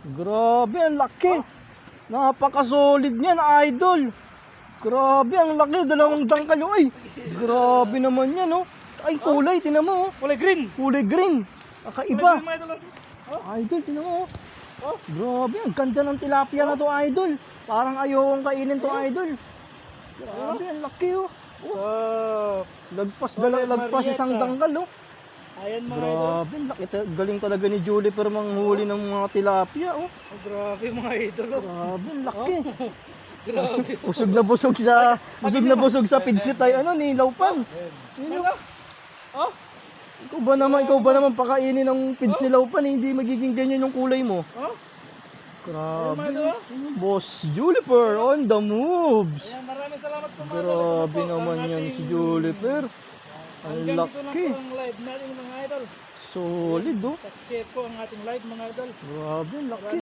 Grabe, ang laki. Napaka-solid niyan, idol. Grabe, ang laki. Dalawang dangkal yun. Ay, grabe naman yan, oh. Ay, kulay, tinan mo, oh. Kulay green. Kulay green. Kakaiba. Mga idol. Tinan mo, oh. Grabe, ang ganda ng tilapia na to, idol. Parang ayokong kainin to, idol. Grabe, ang laki, oh. So, Lagpas, dala, lagpas isang dangkal, oh. Ayan mga idol. Grabe, ang laki. ta- Galing talaga ni Julie pero manghuli ng mga tilapia, oh. Oh, grabe mga idol. oh. Grabe, laki. Grabe. Busog na busog sa busog na busog sa pidsit tayo ano ni Laupan. Yun yung- Oh, Ikaw ba naman, ikaw ba naman pakainin ng pids ni Laupan, eh, hindi magiging ganyan yung kulay mo. oh. Grabe. Ayan, mga Boss Juliper on the moves. Ayan, maraming salamat po mga idol. Grabe ang naman yan si Juliper. Ang laki. ang live natin mga idol. Solid oh. Kasi po ang ating live mga idol. Grabe, laki.